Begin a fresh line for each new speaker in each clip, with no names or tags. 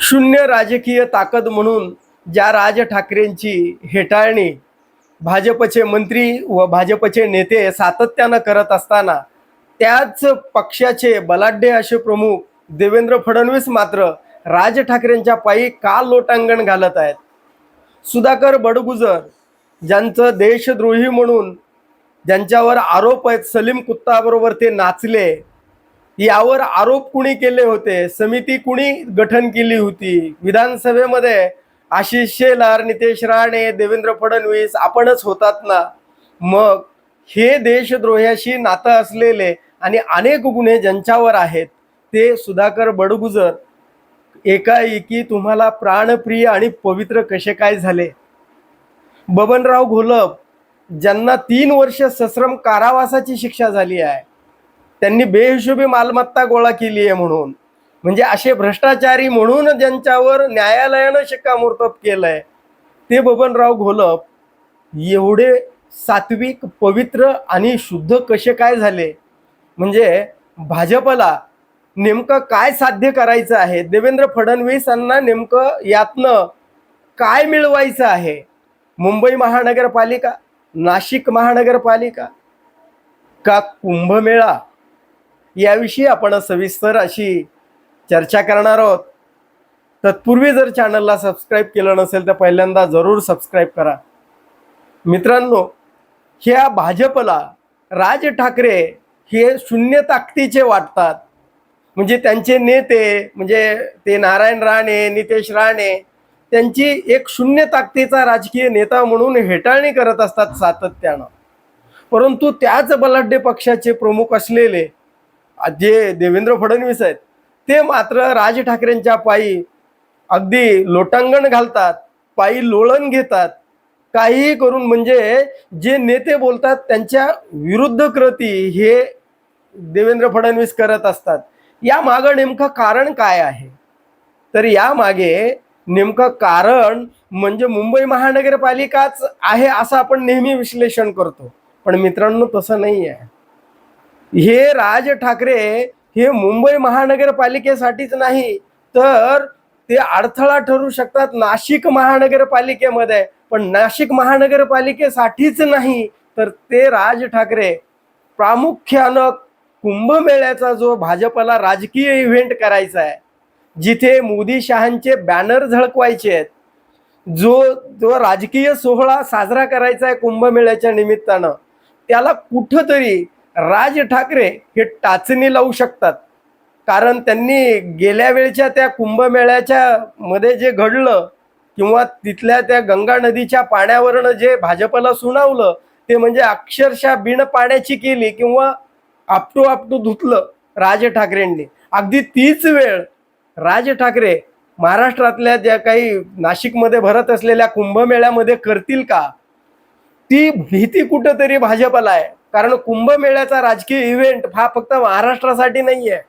शून्य राजकीय ताकद म्हणून ज्या राज ठाकरेंची हेटाळणी भाजपचे मंत्री व भाजपचे नेते सातत्यानं करत असताना त्याच पक्षाचे बलाढ्य असे प्रमुख देवेंद्र फडणवीस मात्र राज ठाकरेंच्या पायी का लोटांगण घालत आहेत? सुधाकर बडगुजर ज्यांचं देशद्रोही म्हणून ज्यांच्यावर आरोप आहेत सलीम कुत्ताबरोबर ते नाचले यावर आरोप कुणी केले होते? समिती कुणी गठन केली होती? विधानसभेमध्ये आशिष शेलार नितेश राणे देवेंद्र फडणवीस आपणच होतात ना? मग हे देशद्रोह्याशी नातं असलेले आणि अनेक गुन्हे ज्यांच्यावर आहेत ते सुधाकर बडगुजर एकाएकी तुम्हाला प्राणप्रिय आणि पवित्र कसे काय झाले? बबनराव घोलप ज्यांना तीन वर्ष सश्रम कारावासाची शिक्षा झाली आहे त्यांनी बेहिशोबी मालमत्ता गोळा केली आहे म्हणून. म्हणजे असे भ्रष्टाचारी म्हणून ज्यांच्यावर न्यायालयानं शिक्कामोर्तब केलंय ते बबनराव घोलप एवढे सात्विक पवित्र आणि शुद्ध कसे काय झाले? म्हणजे भाजपला नेमकं काय साध्य करायचं आहे? देवेंद्र फडणवीसांना नेमकं यातनं काय मिळवायचं आहे? मुंबई महानगरपालिका नाशिक महानगरपालिका का कुंभमेळा? याविषयी आपण सविस्तर अशी चर्चा करणार आहोत. तत्पूर्वी जर चॅनलला सबस्क्राईब केलं नसेल तर पहिल्यांदा जरूर सबस्क्राईब करा. मित्रांनो ह्या भाजपला राज ठाकरे हे शून्य ताकदीचे वाटतात. म्हणजे त्यांचे नेते म्हणजे ते नारायण राणे नितेश राणे त्यांची एक शून्य ताकदीचा राजकीय नेता म्हणून हेटाळणी करत असतात सातत्यानं. परंतु त्याच बलाढ्य पक्षाचे प्रमुख असलेले जे देवेंद्र फडणवीस आहेत ते मात्र राज ठाकरेंच्या पायी अगदी लोटांगण घालतात पायी लोळण घेतात. काहीही करून म्हणजे जे नेते बोलतात त्यांच्या विरुद्ध कृती हे देवेंद्र फडणवीस करत असतात. या मागं नेमकं कारण काय आहे? तर या मागे नेमकं कारण म्हणजे मुंबई महानगरपालिकाच आहे असं आपण नेहमी विश्लेषण करतो. पण मित्रांनो तसं नाही आहे हे राज ठाकरे हे मुंबई महानगरपालिकेसाठीच नाही तर ते अडथळा ठरू शकतात नाशिक महानगरपालिकेमध्ये. पण नाशिक महानगरपालिकेसाठीच नाही तर ते राज ठाकरे प्रामुख्यानं कुंभमेळ्याचा जो भाजपला राजकीय इव्हेंट करायचा आहे जिथे मोदी शहांचे बॅनर झळकवायचे आहेत जो जो राजकीय सोहळा साजरा करायचा आहे कुंभमेळ्याच्या निमित्तानं त्याला कुठंतरी राज ठाकरे हे टाचणी लावू शकतात. कारण त्यांनी गेल्या वेळच्या त्या कुंभमेळ्याच्या मध्ये जे घडलं किंवा तिथल्या त्या गंगा नदीच्या पाण्यावरनं जे भाजपला सुनावलं ते म्हणजे अक्षरशः बिन पाण्याची केली किंवा आपटू आपटू धुतलं राज ठाकरेंनी. अगदी तीच वेळ राज ठाकरे महाराष्ट्रातल्या ज्या काही नाशिकमध्ये भरत असलेल्या कुंभमेळ्यामध्ये करतील का? ती भीती कुठंतरी भाजपला आहे. कारण कुंभमेळ्याचा राजकीय इव्हेंट हा फक्त महाराष्ट्रासाठी नाही आहे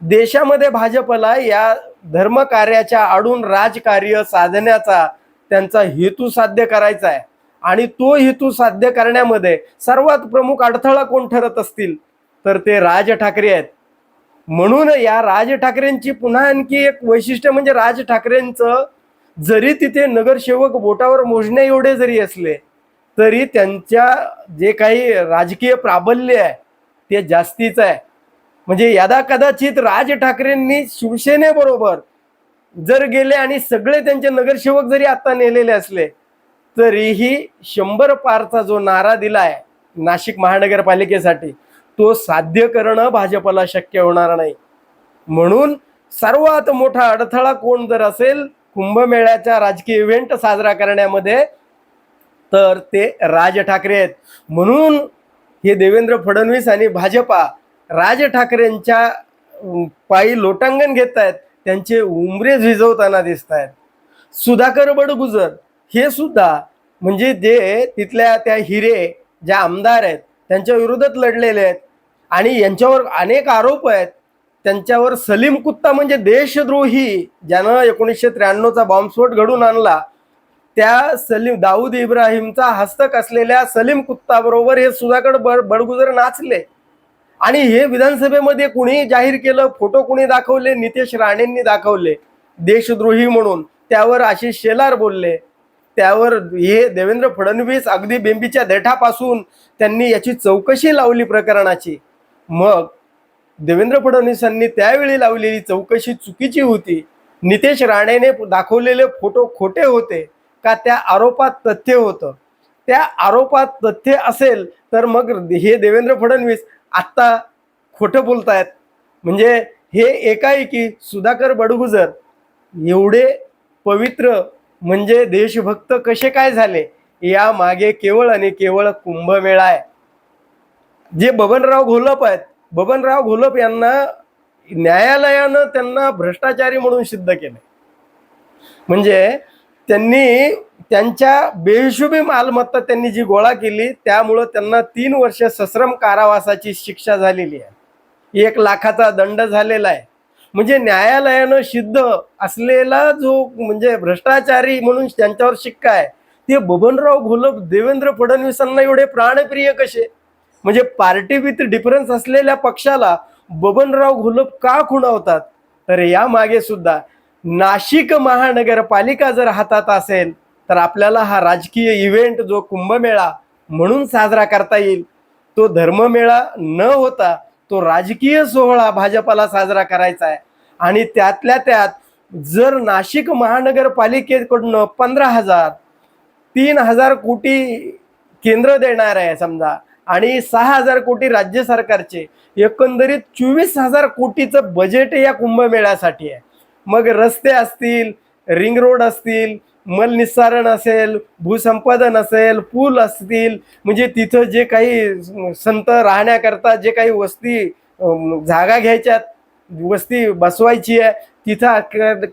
देशामध्ये भाजपला या धर्मकार्याच्या आडून राजकार्य साधण्याचा त्यांचा हेतू साध्य करायचा आहे. आणि तो हेतू साध्य करण्यामध्ये सर्वात प्रमुख अडथळा कोण ठरत असतील? तर ते राज ठाकरे आहेत. म्हणून या राज ठाकरेंची पुन्हा आणखी एक वैशिष्ट्य म्हणजे राज ठाकरेंचं जरी तिथे नगरसेवक बोटावर मोजण्या एवढे जरी असले तरी त्यांच्या जे काही राजकीय प्राबल्य आहे ते जास्तीच आहे. म्हणजे यदा कदाचित राज ठाकरेंनी शिवसेनेबरोबर जर गेले आणि सगळे त्यांचे नगरसेवक जरी आता नेलेले असले तरीही शंभर पारचा जो नारा दिलाय नाशिक महानगरपालिकेसाठी तो साध्य करणं भाजपला शक्य होणार नाही. म्हणून सर्वात मोठा अडथळा कोण जर असेल कुंभमेळ्याचा राजकीय इव्हेंट साजरा करण्यामध्ये तर ते राज ठाकरे आहेत. म्हणून हे देवेंद्र फडणवीस आणि भाजपा राज ठाकरेंच्या पायी लोटांगण घेत आहेत त्यांचे उमरे झिजवताना दिसत आहेत सुधाकर बडगुजर हे सुद्धा म्हणजे जे तिथल्या त्या हिरे ज्या आमदार आहेत त्यांच्या विरोधात लढलेले आहेत आणि यांच्यावर अनेक आरोप आहेत. त्यांच्यावर सलीम कुत्ता म्हणजे देशद्रोही ज्यानं एकोणीसशे त्र्याण्णवचा बॉम्बस्फोट घडून आणला त्या सलीम दाऊद इब्राहिमचा हस्तक असलेल्या सलीम कुत्ता बरोबर हे सुधाकर बड बडगुजर नाचले. आणि हे विधानसभेमध्ये कुणी जाहीर केलं? फोटो कुणी दाखवले? नितेश राणेंनी दाखवले. देशद्रोही म्हणून. त्यावर आशिष शेलार बोलले. त्यावर हे देवेंद्र फडणवीस अगदी बेंबीच्या देठापासून त्यांनी याची चौकशी लावली प्रकरणाची. मग देवेंद्र फडणवीसांनी त्यावेळी लावलेली चौकशी चुकीची होती. नितेश राणेने दाखवलेले फोटो खोटे होते. का त्या आरोपात तथ्य होतं? त्या आरोपात तथ्य असेल तर मग हे देवेंद्र फडणवीस आत्ता खोटं बोलतायत. म्हणजे हे एकाएकी सुधाकर बडगुजर एवढे पवित्र म्हणजे देशभक्त कसे काय झाले? या मागे केवळ आणि केवळ कुंभमेळा आहे. जे बबनराव घोलप आहेत बबनराव घोलप यांना न्यायालयानं त्यांना भ्रष्टाचारी म्हणून सिद्ध केलं म्हणजे त्यांनी त्यांच्या बेहिशोबी मालमत्ता त्यांनी जी गोळा केली त्यामुळं त्यांना तीन वर्ष सश्रम कारावासाची शिक्षा झालेली आहे. एक लाखाचा दंड झालेला आहे. म्हणजे न्यायालयानं सिद्ध असलेला जो म्हणजे भ्रष्टाचारी म्हणून त्यांच्यावर शिक्का आहे ते बबनराव घोलप देवेंद्र फडणवीसांना एवढे प्राणप्रिय कसे? म्हणजे पार्टी विथ डिफरन्स असलेल्या पक्षाला बबनराव घोलप का खुणावतात? तर यामागे सुद्धा नाशिक महानगरपालिका जर हातात असेल तर आपल्याला हा राजकीय इव्हेंट जो कुंभमेळा म्हणून साजरा करता येईल तो धर्ममेळा न होता तो राजकीय सोहळा भाजपाला साजरा करायचा आहे. आणि त्यातल्या त्यात जर नाशिक महानगरपालिकेकडनं पंधरा हजार तीन हजार कोटी केंद्र देणार आहे समजा आणि सहा हजार कोटी राज्य सरकारचे एकंदरीत चोवीस हजार कोटीचं बजेट या कुंभमेळ्यासाठी आहे. मग रस्ते असतील रिंग रोड असतील मलनिस्सारण असेल भूसंपादन असेल पूल असतील म्हणजे तिथं जे काही संत राहण्याकरता जे काही वस्ती जागा घ्यायच्यात वस्ती बसवायची आहे तिथं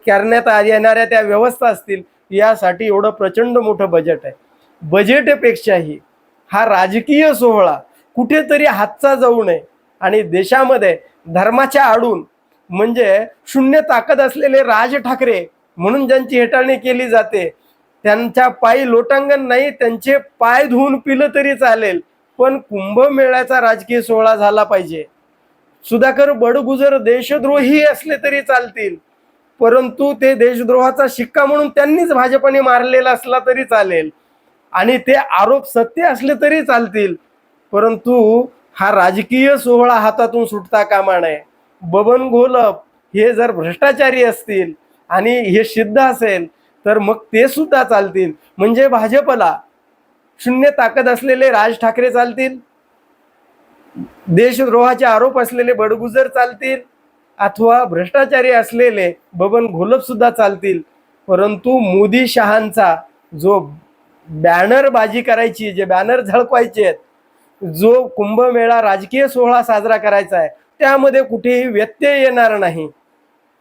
करण्यात आ- येणाऱ्या त्या व्यवस्था असतील यासाठी एवढं प्रचंड मोठं बजेट आहे. बजेटपेक्षाही हा राजकीय सोहळा कुठेतरी हातचा जाऊ नये. आणि देशामध्ये धर्माच्या आडून म्हणजे शून्य ताकद असलेले राज ठाकरे म्हणून ज्यांची हेटाळणी केली जाते त्यांच्या पायी लोटांगण नाही त्यांचे पाय धुवून पिलं तरी चालेल पण कुंभमेळ्याचा राजकीय सोहळा झाला पाहिजे. सुधाकर बडगुजर देशद्रोही असले तरी चालतील परंतु ते देशद्रोहाचा शिक्का म्हणून त्यांनीच भाजपने मारलेला असला तरी चालेल. आणि ते आरोप सत्य असले तरी चालतील परंतु हा राजकीय सोहळा हातातून सुटता कामा नये. बबन घोलप हे जर भ्रष्टाचारी असतील आणि हे सिद्ध असेल तर मग ते सुद्धा चालतील. म्हणजे भाजपला शून्य ताकद असलेले राज ठाकरे चालतील. देशद्रोहाचे आरोप असलेले बडगुजर चालतील. अथवा भ्रष्टाचारी असलेले बबन घोलप सुद्धा चालतील. परंतु मोदी शहांचा जो बॅनरबाजी करायची जे बॅनर झळकवायचे आहेत जो कुंभमेळा राजकीय सोहळा साजरा करायचा आहे त्यामध्ये कुठेही व्यत्यय येणार नाही.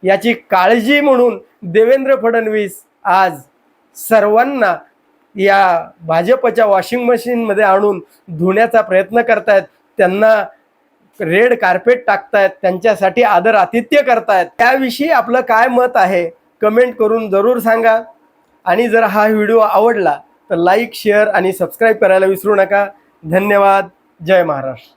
याची काळजी म्हणून देवेंद्र फडणवीस आज सर्वांना या भाजपच्या वॉशिंग मशीनमध्ये आणून धुण्याचा प्रयत्न करतायत. त्यांना रेड कार्पेट टाकतायत. त्यांच्यासाठी आदर आतिथ्य करतायत. त्याविषयी आपलं काय मत आहे? कमेंट करून जरूर सांगा. आणि जर हा व्हिडिओ आवडला तर लाईक शेअर आणि सबस्क्राईब करायला विसरू नका. धन्यवाद. जय महाराष्ट्र.